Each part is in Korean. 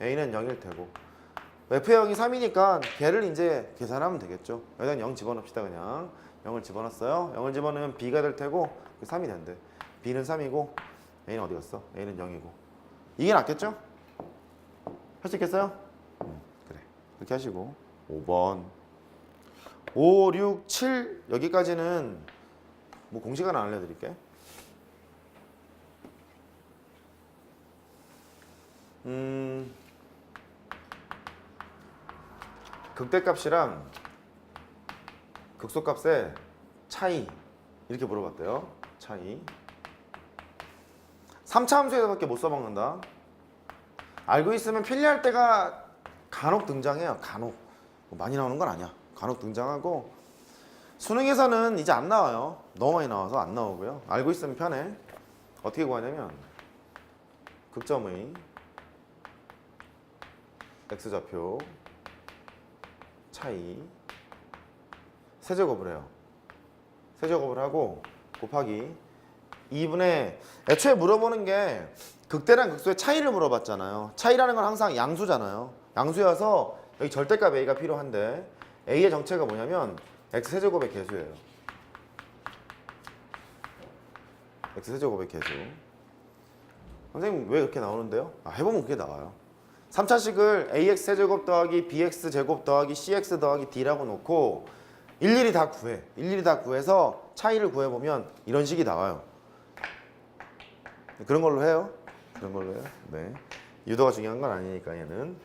a는 0일 테고 f의 0이 3이니까 걔를 이제 계산하면 되겠죠. 여기다 0 집어넣읍시다 그냥. 0을 집어넣었어요. 0을 집어넣으면 b가 될 테고 3이 된대. b는 3이고 a는 어디 갔어? a는 0이고. 이게 낫겠죠? 할 수 있겠어요? 음, 그래. 그렇게 하시고 5번 5, 6, 7 여기까지는 뭐 공식은 안 알려드릴게. 음, 극대값이랑 극소값의 차이 이렇게 물어봤대요. 차이. 3차 함수에서밖에 못 써먹는다. 알고 있으면 편리할 때가 간혹 등장해요. 간혹. 뭐 많이 나오는 건 아니야. 간혹 등장하고 수능에서는 이제 안 나와요. 너무 많이 나와서 안 나오고요. 알고 있으면 편해. 어떻게 구하냐면 극점의 x좌표 차이 세제곱을 해요. 세제곱을 하고 곱하기 2분의 애초에 물어보는 게 극대랑 극소의 차이를 물어봤잖아요. 차이라는 건 항상 양수잖아요. 양수여서 여기 절대값 a가 필요한데 a의 정체가 뭐냐면 x 세제곱의 개수예요. x 세제곱의 개수. 선생님 왜 그렇게 나오는데요? 아, 해보면 그게 나와요. 3차식을 ax 세제곱 더하기 bx 제곱 더하기 cx 더하기 d라고 놓고 일일이 다 구해. 일일이 다 구해서 차이를 구해보면 이런 식이 나와요. 그런 걸로 해요. 그런 걸로 해요. 네. 유도가 중요한 건 아니니까 얘는.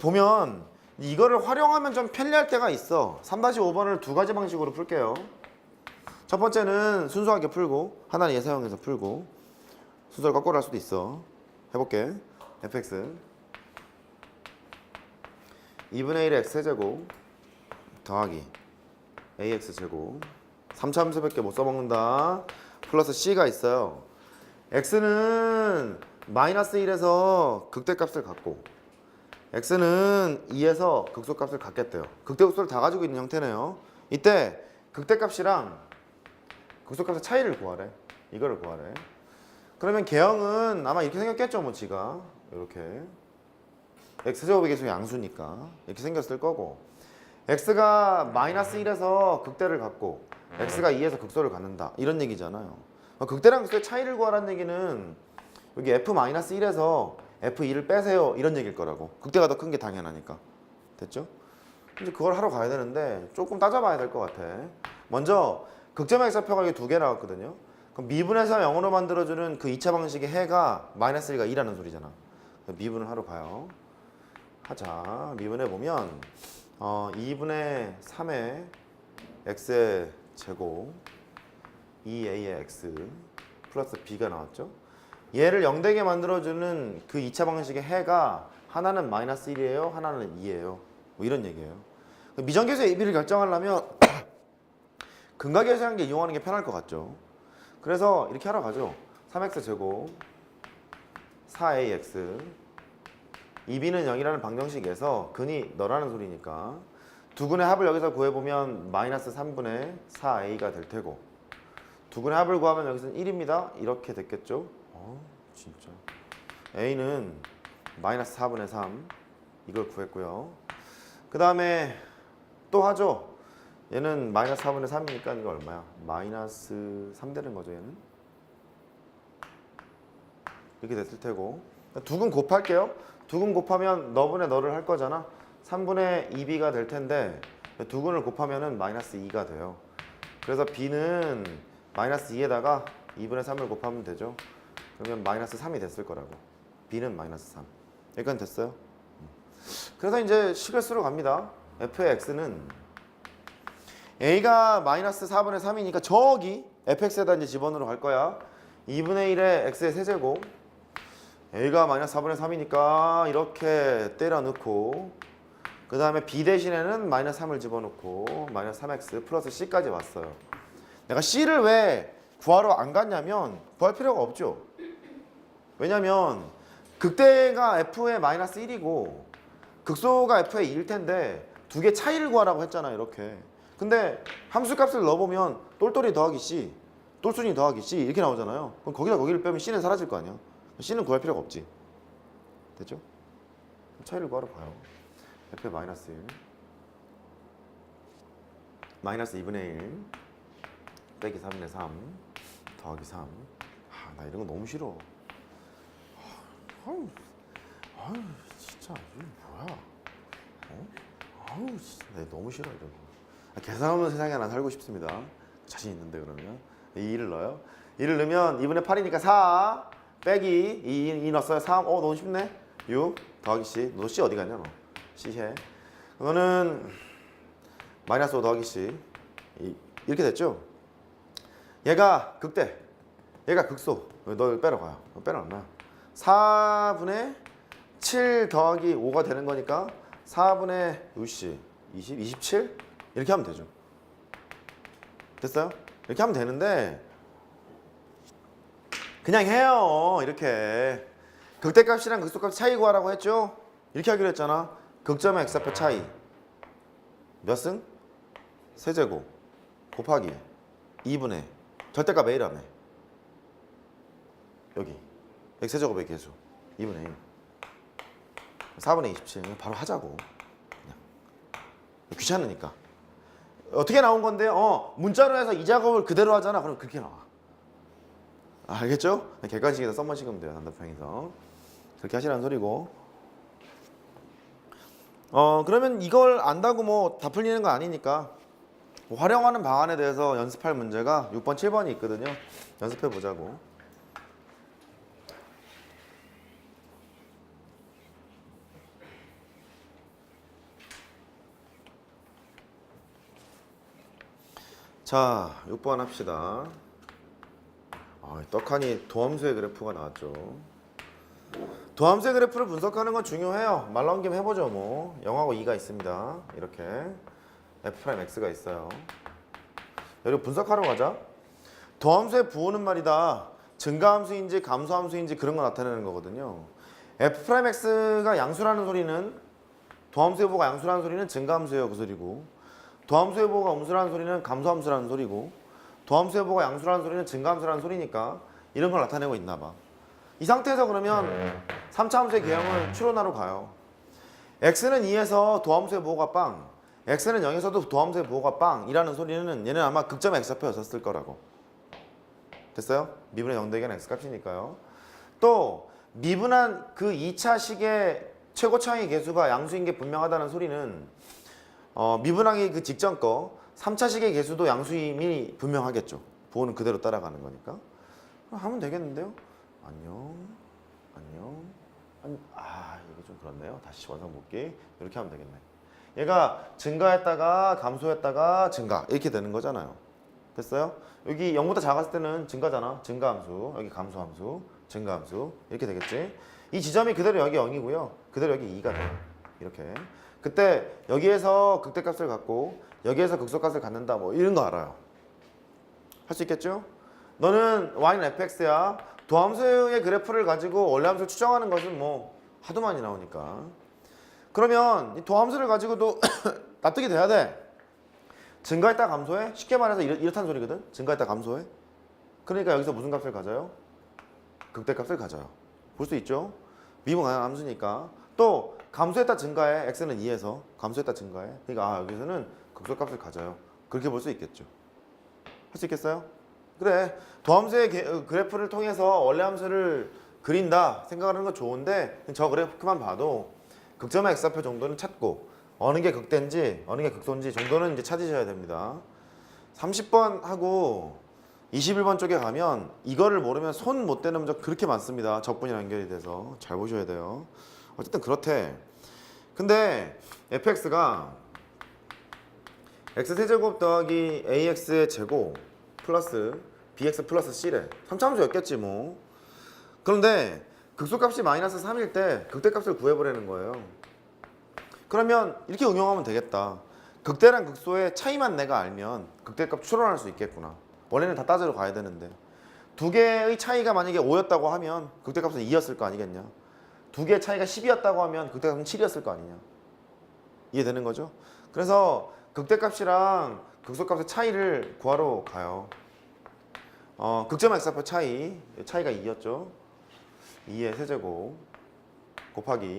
보면 이거를 활용하면 좀 편리할 때가 있어. 3-5번을 두 가지 방식으로 풀게요. 첫 번째는 순수하게 풀고 하나는 예사형에서 풀고 순서를 거꾸로 할 수도 있어. 해볼게. fx 2분의 1의 x 세제곱 더하기 ax 제곱 3차 함수밖에 못 써먹는다. 플러스 c가 있어요. X는 마이너스 1에서 극대값을 갖고 x는 2에서 극소값을 갖겠대요. 극대극소를 다 가지고 있는 형태네요. 이때 극대값이랑 극소값의 차이를 구하래. 이거를 구하래. 그러면 개형은 아마 이렇게 생겼겠죠 뭐 지가. 이렇게 x제곱의 개수 양수니까 이렇게 생겼을 거고 x가 마이너스 1에서 극대를 갖고 x가 2에서 극소를 갖는다. 이런 얘기잖아요. 어, 극대랑 극소의 차이를 구하라는 얘기는 여기 f 마이너스 1에서 f2를 빼세요. 이런 얘기일 거라고. 극대가 더 큰 게 당연하니까. 됐죠? 이제 그걸 하러 가야 되는데 조금 따져봐야 될 것 같아. 먼저 극점의 x좌표가 두 개 나왔거든요. 그럼 미분에서 0으로 만들어주는 그 2차 방식의 해가 마이너스 1가 2라는 소리잖아. 미분을 하러 가요 하자. 미분해 보면 어, 2분의 3의 x의 제곱 2a의 x 플러스 b가 나왔죠? 얘를 0되게 만들어주는 그 2차 방식의 해가 하나는 마이너스 1이에요 하나는 2예요. 뭐 이런 얘기예요. 미정계수의 AB를 결정하려면 근각계수한 게 이용하는 게 편할 것 같죠? 그래서 이렇게 하러 가죠. 3x 제곱 4ax 2b는 0이라는 방정식에서 근이 너라는 소리니까 두 근의 합을 여기서 구해보면 마이너스 3분의 4a가 될 테고 두 근의 합을 구하면 여기서는 1입니다. 이렇게 됐겠죠? 어, 진짜. a는 마이너스 4분의 3 이걸 구했고요. 그 다음에 또 하죠. 얘는 마이너스 4분의 3이니까 이거 얼마야? 마이너스 3 되는 거죠 얘는? 이렇게 됐을 테고 두근 곱할게요. 두근 곱하면 너분의 너를 할 거잖아. 3분의 2b가 될 텐데 두 근을 곱하면은 마이너스 2가 돼요. 그래서 b는 마이너스 2에다가 2분의 3을 곱하면 되죠. 그러면 마이너스 3이 됐을 거라고. b는 마이너스 3. 여기까지 됐어요. 음. 그래서 이제 식을 쓰러 갑니다. f의 x는 a가 마이너스 4분의 3이니까 저기 fx에다 이제 집어넣으러 갈 거야. 2분의 1의 x의 세제곱 a가 마이너스 4분의 3이니까 이렇게 때려 넣고 그 다음에 b 대신에는 마이너스 3을 집어넣고 마이너스 3x 플러스 c까지 왔어요. 내가 c를 왜 구하러 안 갔냐면 구할 필요가 없죠. 왜냐면 극대가 f의 마이너스 1이고 극소가 f의 2일 텐데 두 개 차이를 구하라고 했잖아 이렇게. 근데 함수 값을 넣어보면 똘똘이 더하기 c 똘순이 더하기 c 이렇게 나오잖아요. 그럼 거기다 거기를 빼면 c는 사라질 거 아니야 C는 구할 필요가 없지. 됐죠? 차이를 구하러 가요. f의 마이너스 1 마이너스 2분의 1 빼기 3분의 3 더하기 3 아, 나 이런 거 너무 싫어. 아, 아유, 아유, 진짜 이게 뭐야? 어? 아우, 진짜 나 너무 싫어 이런 거. 아, 계산 없는 세상에 하나 살고 싶습니다. 자신 있는데 그러면 이 2를 넣어요. 2를 넣으면 2분의 8이니까 4 빼기 2, 2 넣었어요. 3. 어, 너무 쉽네. 6 더하기 C. 너 C 어디 갔냐 너? C 해. 그거는 마이너스 5 더하기 C. 이, 이렇게 됐죠? 얘가 극대. 얘가 극소. 너 빼러 가요. 너 빼러 안 나. 4분의 7 더하기 5가 되는 거니까 4분의 6C 20, 27 이렇게 하면 되죠. 됐어요? 이렇게 하면 되는데 그냥 해요. 이렇게. 극대값이랑 극소값 차이 구하라고 했죠? 이렇게 하기로 했잖아. 극점의 x좌표 차이. 몇 승? 세제곱 곱하기 2분의 절대값 a라며 여기. x제곱의 개수. 2분의 1 4분의 27 바로 하자고. 그냥. 귀찮으니까. 어떻게 나온 건데? 어 문자로 해서 이 작업을 그대로 하잖아. 그럼 그렇게 나와 알겠죠? 객관식에서 썸머 식으면 돼요 단답형에서 그렇게 하시라는 소리고 어 그러면 이걸 안다고 뭐 다 풀리는 건 아니니까 뭐 활용하는 방안에 대해서 연습할 문제가 6번 7번이 있거든요 연습해 보자고 자, 6번 합시다. 아, 떡하니 도함수의 그래프가 나왔죠. 도함수의 그래프를 분석하는 건 중요해요. 말 나온 김에 해보죠, 뭐. 0하고 2가 있습니다. 이렇게. F'X가 있어요. 여기 분석하러 가자. 도함수의 부호는 말이다. 증가함수인지 감소함수인지 그런 거 나타내는 거거든요. F'X가 양수라는 소리는 도함수의 부호가 양수라는 소리는 증가함수예요, 그 소리고. 도함수의 부호가 음수라는 소리는 감소함수라는 소리고 도함수의 부호가 양수라는 소리는 증가함수라는 소리니까 이런 걸 나타내고 있나 봐. 이 상태에서 그러면 3차 함수의 개형을 추론하러 가요. x는 2에서 도함수의 부호가 빵, x는 0에서도 도함수의 부호가 빵이라는 소리는 얘는 아마 극점 x좌표였었을 거라고. 됐어요? 미분의 0 대기는 x값이니까요. 또 미분한 그 2차 식의 최고 차이 개수가 양수인 게 분명하다는 소리는 어, 미분하기 그 직전 거 3차식의 개수도 양수임이 분명하겠죠. 부호는 그대로 따라가는 거니까. 하면 되겠는데요? 안녕, 안녕, 안, 아 이게 좀 그렇네요. 다시 원상 복귀 이렇게 하면 되겠네. 얘가 증가했다가 감소했다가 증가 이렇게 되는 거잖아요. 됐어요? 여기 0보다 작았을 때는 증가잖아. 증가함수, 여기 감소함수, 증가함수 이렇게 되겠지. 이 지점이 그대로 여기 0이고요. 그대로 여기 2가 돼요. 이렇게. 그때 여기에서 극대값을 갖고 여기에서 극소값을 갖는다 뭐 이런 거 알아요. 할 수 있겠죠? 너는 y는 fx야. 도함수의 그래프를 가지고 원래 함수를 추정하는 것은 뭐 하도 많이 나오니까. 그러면 이 도함수를 가지고도 납득이 돼야 돼. 증가했다 감소해? 쉽게 말해서 이렇, 이렇다는 소리거든. 증가했다 감소해? 그러니까 여기서 무슨 값을 가져요? 극대값을 가져요. 볼 수 있죠? 미분 가능한 함수니까. 또 감소했다 증가해. X는 2에서 감소했다 증가해. 그러니까 아 여기서는 극소값을 가져요. 그렇게 볼 수 있겠죠. 할 수 있겠어요? 그래. 도함수의 개- 어, 그래프를 통해서 원래 함수를 그린다 생각하는 건 좋은데 저 그래프만 봐도 극점의 x좌표 정도는 찾고 어느 게 극대인지 어느 게 극소인지 정도는 이제 찾으셔야 됩니다. 30번 하고 21번 쪽에 가면 이거를 모르면 손 못 대는 문제 그렇게 많습니다. 적분이랑 연결이 돼서. 잘 보셔야 돼요 어쨌든 그렇대. 근데 fx가 x 세제곱 더하기 ax의 제곱 플러스 bx 플러스 c래. 3차함수였겠지 뭐. 그런데 극소값이 마이너스 3일 때 극대값을 구해보라는 거예요. 그러면 이렇게 응용하면 되겠다. 극대랑 극소의 차이만 내가 알면 극대값 추론할 수 있겠구나. 원래는 다 따지러 가야 되는데 두 개의 차이가 만약에 5였다고 하면 극대값은 2였을 거 아니겠냐. 두 개의 차이가 10이었다고 하면 극대값은 7이었을 거 아니냐. 이해되는 거죠? 그래서 극대값이랑 극소값의 차이를 구하러 가요. 어, 극점 x좌표 차이, 차이가 2였죠. 2의 세제곱 곱하기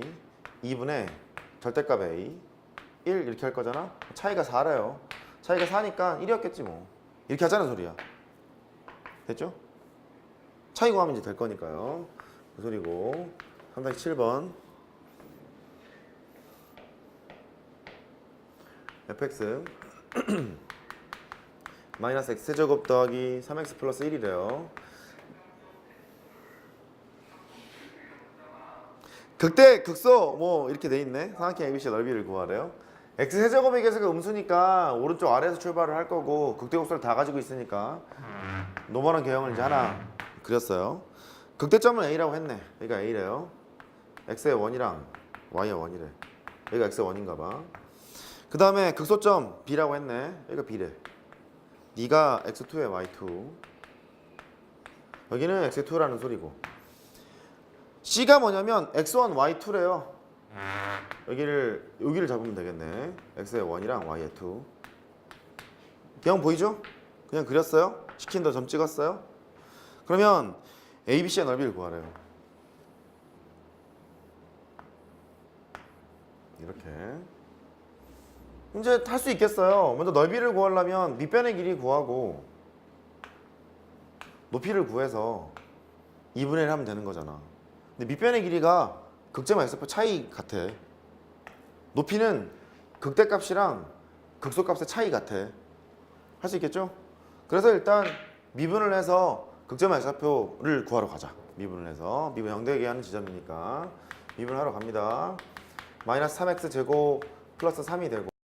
2분의 절대값 A 1 이렇게 할 거잖아. 차이가 4래요. 차이가 4니까 1이었겠지 뭐. 이렇게 하자는 소리야. 됐죠? 차이 구하면 이제 될 거니까요. 그 소리고 3-7번 fx 마이너스 x 제곱 더하기 3x 플러스 1이래요. 극대 극소 뭐 이렇게 돼 있네. 삼각형 ABC 넓이를 구하래요. x 세제곱의 계수가 음수니까 오른쪽 아래에서 출발을 할 거고 극대 곡선을 다 가지고 있으니까 노멀한 개형을 이제 하나 그렸어요. 극대점은 a라고 했네. 여기가 a래요. X의 원이랑 y의 원이래. 여기가 x의 원인가 봐. 그 다음에 극소점 b라고 했네. 여기가 b래. 네가 x2에 y2. 여기는 x2라는 소리고. c가 뭐냐면 x1, y2래요. 여기를 여기를 잡으면 되겠네. x의 1이랑 y의 2. 대형 보이죠? 그냥 그렸어요. 시킨다 점 찍었어요. 그러면 ABC의 넓이를 구하래요. 이렇게. 이제 할수 있겠어요. 먼저 넓이를 구하려면 밑변의 길이 구하고 높이를 구해서 2분의 1 하면 되는 거잖아. 근데 밑변의 길이가 극제만 X표 차이 같아. 높이는 극대값이랑 극소값의 차이 같아. 할 수 있겠죠? 그래서 일단 미분을 해서 극제만 X표를 구하러 가자. 미분을 해서 미분 0대기 하는 지점이니까 미분하러 갑니다. 마이너스 3x 제곱 플러스 3이 되고